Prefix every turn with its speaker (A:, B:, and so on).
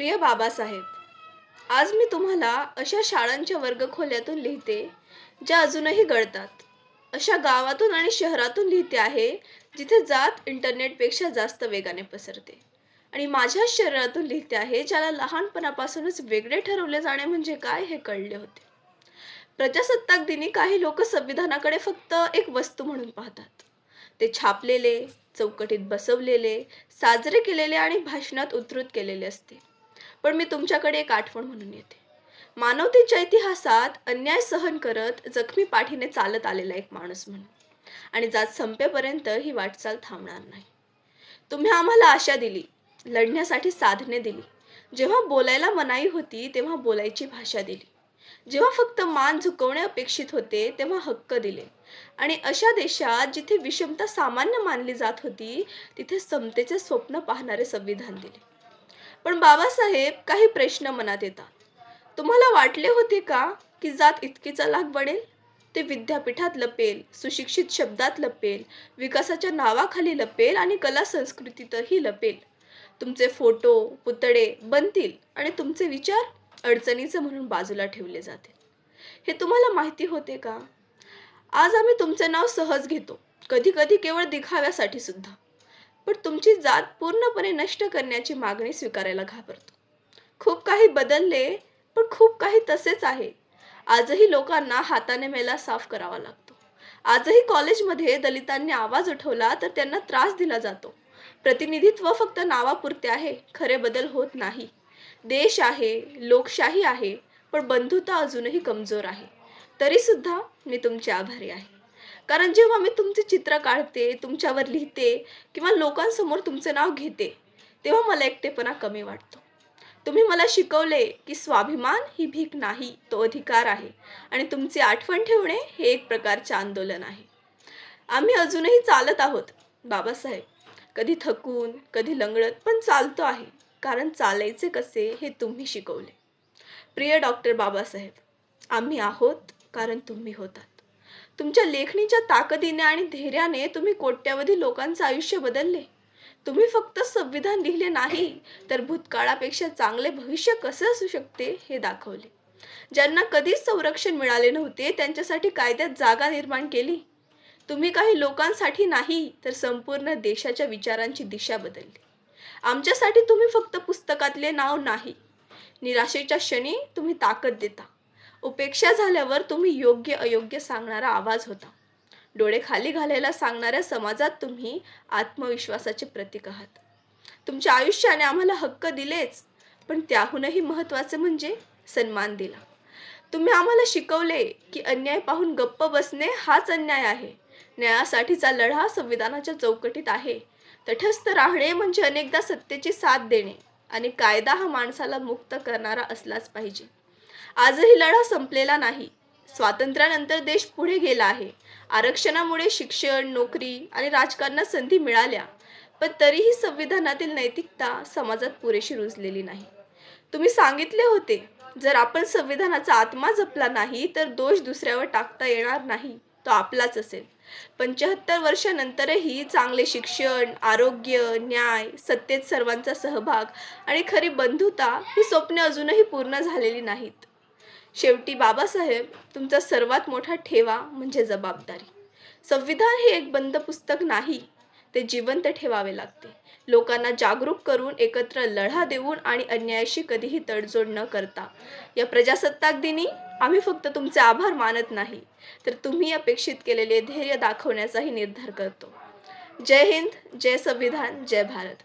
A: प्रिय बाबासाहेब आज मी तुम्हाला अशा शाळांच्या वर्गखोल्यातून लिहिते ज्या अजूनही गळतात. अशा गावातून आणि शहरातून लिहिते आहे जिथे जात इंटरनेटपेक्षा जास्त वेगाने पसरते. आणि माझ्याच शरीरातून लिहिते आहे ज्याला लहानपणापासूनच वेगळे ठरवले जाणे म्हणजे काय हे कळले होते. प्रजासत्ताक दिनी काही लोक संविधानाकडे फक्त एक वस्तू म्हणून पाहतात. ते छापलेले चौकटीत बसवलेले साजरे केलेले आणि भाषणात उद्धृत केलेले असते. पण मी तुमच्याकडे एक आठवण म्हणून येते. मानवतेच्या इतिहासात अन्याय सहन करत जखमी पाठीने चालत आलेला एक माणूस म्हणून. आणि जात संपेपर्यंत ही वाटचाल थांबणार नाही. तुम्ही आम्हाला आशा दिली लढण्यासाठी साधने दिली. जेव्हा बोलायला मनाई होती तेव्हा बोलायची भाषा दिली. जेव्हा फक्त मान झुकवणे अपेक्षित होते तेव्हा हक्क दिले. आणि अशा देशात जिथे विषमता सामान्य मानली जात होती तिथे समतेचे स्वप्न पाहणारे संविधान दिले. पण बाबासाहेब काही प्रश्न मनात येतात. तुम्हाला वाटले होते का की जात इतकीचा चलाक बनेल ते विद्यापीठात लपेल सुशिक्षित शब्दात लपेल विकासाच्या नावाखाली लपेल आणि कला संस्कृतीतही लपेल. तुमचे फोटो पुतळे बनतील आणि तुमचे विचार अडचणीचे म्हणून बाजूला ठेवले जातील हे तुम्हाला माहिती होते का? आज आम्ही तुमचे नाव सहज घेतो. कधी कधी केवळ दिखाव्यासाठी सुद्धा. पण तुमची जात पूर्णपणे नष्ट करण्याची मागणी स्वीकारायला घाबरतो. खूप काही बदलले पण खूप काही तसेच आहे. आजही लोकांना हाताने मेला साफ करावा लागतो. आजही कॉलेजमध्ये दलितांनी आवाज उठवला तर त्यांना त्रास दिला जातो. प्रतिनिधित्व फक्त नावापुरते आहे खरे बदल होत नाही. देश आहे लोकशाही आहे पण बंधुता अजूनही कमजोर आहे. तरीसुद्धा मी तुमचे आभारी आहे. कारण जेव्हा मी तुमचे चित्र काढते तुमच्यावर लिहिते किंवा लोकांसमोर तुमचं नाव घेते तेव्हा मला एकटेपणा कमी वाटतो. तुम्ही मला शिकवले की स्वाभिमान ही भीक नाही तो अधिकार आहे आणि तुमची आठवण ठेवणे हे एक प्रकारचे आंदोलन आहे. आम्ही अजूनही चालत आहोत बाबासाहेब. कधी थकून कधी लंगडत पण चालतो आहे. कारण चालायचे कसे हे तुम्ही शिकवले. प्रिय डॉक्टर बाबासाहेब आम्ही आहोत कारण तुम्ही होतात. तुमच्या लेखणीच्या ताकदीने आणि धैर्याने तुम्ही कोट्यावधी लोकांचं आयुष्य बदलले. तुम्ही फक्त संविधान लिहिले नाही तर भूतकाळापेक्षा चांगले भविष्य कसे असू शकते हे दाखवले. ज्यांना कधीच संरक्षण मिळाले नव्हते त्यांच्यासाठी कायद्यात जागा निर्माण केली. तुम्ही काही लोकांसाठी नाही तर संपूर्ण देशाच्या विचारांची दिशा बदलली. आमच्यासाठी तुम्ही फक्त पुस्तकातले नाव नाही. निराशेच्या क्षणी तुम्ही ताकद देता. उपेक्षा झाल्यावर तुम्ही योग्य अयोग्य सांगणारा आवाज होता. डोळे खाली घालायला सांगणाऱ्या समाजात तुम्ही आत्मविश्वासाचे प्रतीक आहात. तुमच्या आयुष्याने आम्हाला हक्क दिलेच पण त्याहूनही महत्त्वाचे म्हणजे सन्मान दिला. तुम्ही आम्हाला शिकवले की अन्याय पाहून गप्प बसणे हाच अन्याय आहे. न्यायासाठीचा लढा संविधानाच्या चौकटीत आहे. तटस्थ राहणे म्हणजे अनेकदा सत्तेची साथ देणे आणि कायदा हा माणसाला मुक्त करणारा असलाच पाहिजे. आजही लढा संपलेला नाही. स्वातंत्र्यानंतर देश पुढे गेला आहे. आरक्षणामुळे शिक्षण नोकरी आणि राजकारणात संधी मिळाल्या. पण तरीही संविधानातील नैतिकता समाजात पुरेशी रुजलेली नाही. तुम्ही सांगितले होते जर आपण संविधानाचा आत्मा जपला नाही तर दोष दुसऱ्यावर टाकता येणार नाही. तो आपलाच असेल. पंच्याहत्तर वर्षानंतरही चांगले शिक्षण आरोग्य न्याय सत्तेत सर्वांचा सहभाग आणि खरी बंधुता ही स्वप्ने अजूनही पूर्ण झालेली नाहीत. शेवटी बाबासाहेब तुमचा सर्वात मोठा ठेवा म्हणजे जबाबदारी. संविधान हे एक बंद पुस्तक नाही ते जिवंत ठेवावे लागते. लोकांना जागरूक करून एकत्र लढा देऊन आणि अन्यायाशी कधीही तडजोड न करता. या प्रजासत्ताक दिनी आम्ही फक्त तुमचे आभार मानत नाही तर तुम्ही अपेक्षित केलेले धैर्य दाखवण्याचाही निर्धार करतो. जय हिंद जय संविधान जय भारत.